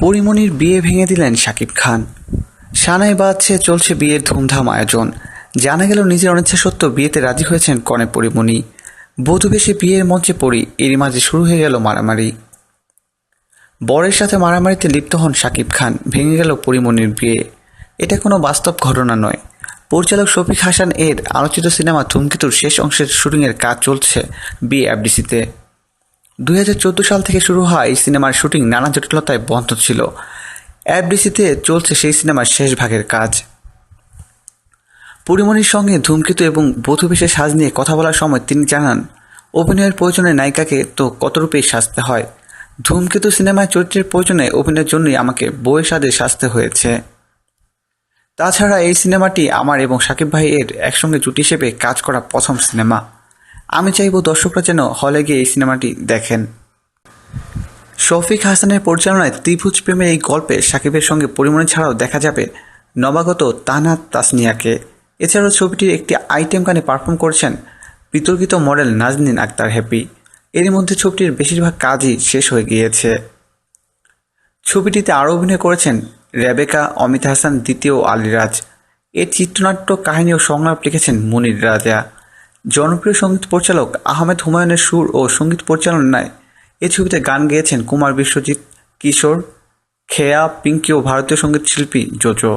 পরিমণির বিয়ে ভেঙে দিলেন শাকিব খান। সানাই বাজছে চলছে বিয়ের ধুমধাম আয়োজন। জানা গেল নিজের অনিচ্ছা সত্ত্বেও বিয়েতে রাজি হয়েছেন কনে পরিমণি বধূ বেশে বিয়ের মঞ্চে পড়ি, এরই মাঝে শুরু হয়ে গেল মারামারি। বরের সাথে মারামারিতে লিপ্ত হন শাকিব খান, ভেঙে গেল পরিমণির বিয়ে। এটা কোনো বাস্তব ঘটনা নয়। পরিচালক শফিক হাসান এর আলোচিত সিনেমা ধূমকেতুর শেষ অংশের শুটিংয়ের কাজ চলছে বিএফডিসিতে। দুই হাজার চোদ্দ সাল থেকে শুরু হওয়া এই সিনেমার শুটিং নানা জটিলতায় বন্ধ ছিল। এফডিসিতে চলছে সেই সিনেমার শেষ ভাগের কাজ। পরিমণির সঙ্গে ধূমকেতু এবং বধূবেশে সাজ নিয়ে কথা বলার সময় তিনি জানান, অভিনয়ের প্রয়োজনে নায়িকাকে তো কতরূপেই সাজতে হয়? ধূমকেতু সিনেমায় চরিত্রের প্রয়োজনে অভিনয়ের জন্যই আমাকে বইয়ের সাজে সাজতে হয়েছে। তাছাড়া এই সিনেমাটি আমার এবং সাকিব ভাইয়ের একসঙ্গে জুটি হিসেবে কাজ করা প্রথম সিনেমা। আমি চাইব দর্শকরা যেন হলে গিয়ে এই সিনেমাটি দেখেন। শফিক হাসানের পরিচালনায় ত্রিভুজ প্রেমের এই গল্পে সাকিবের সঙ্গে পরিমণি ছাড়াও দেখা যাবে নবাগত তানা তাসনিয়াকে। এছাড়াও ছবিটির একটি আইটেম গানে পারফর্ম করেছেন বিতর্কিত মডেল নাজনীন আক্তার হ্যাপি। এর মধ্যে ছবিটির বেশিরভাগ কাজই শেষ হয়ে গিয়েছে। ছবিটিতে আরও অভিনয় করেছেন রেবেকা, অমিত হাসান, দ্বিতীয় আলিরাজ। এর চিত্রনাট্য কাহিনী ও সংলাপ লিখেছেন মুনির রাজা। জনপ্রিয় সংগীত পরিচালক আহমেদ হুমায়ুনের সুর ও সংগীত পরিচালনায় এ ছবিতে গান গেয়েছেন কুমার বিশ্বজিৎ, কিশোর, খেয়া, পিঙ্কি ও ভারতীয় সংগীত শিল্পী জোজো।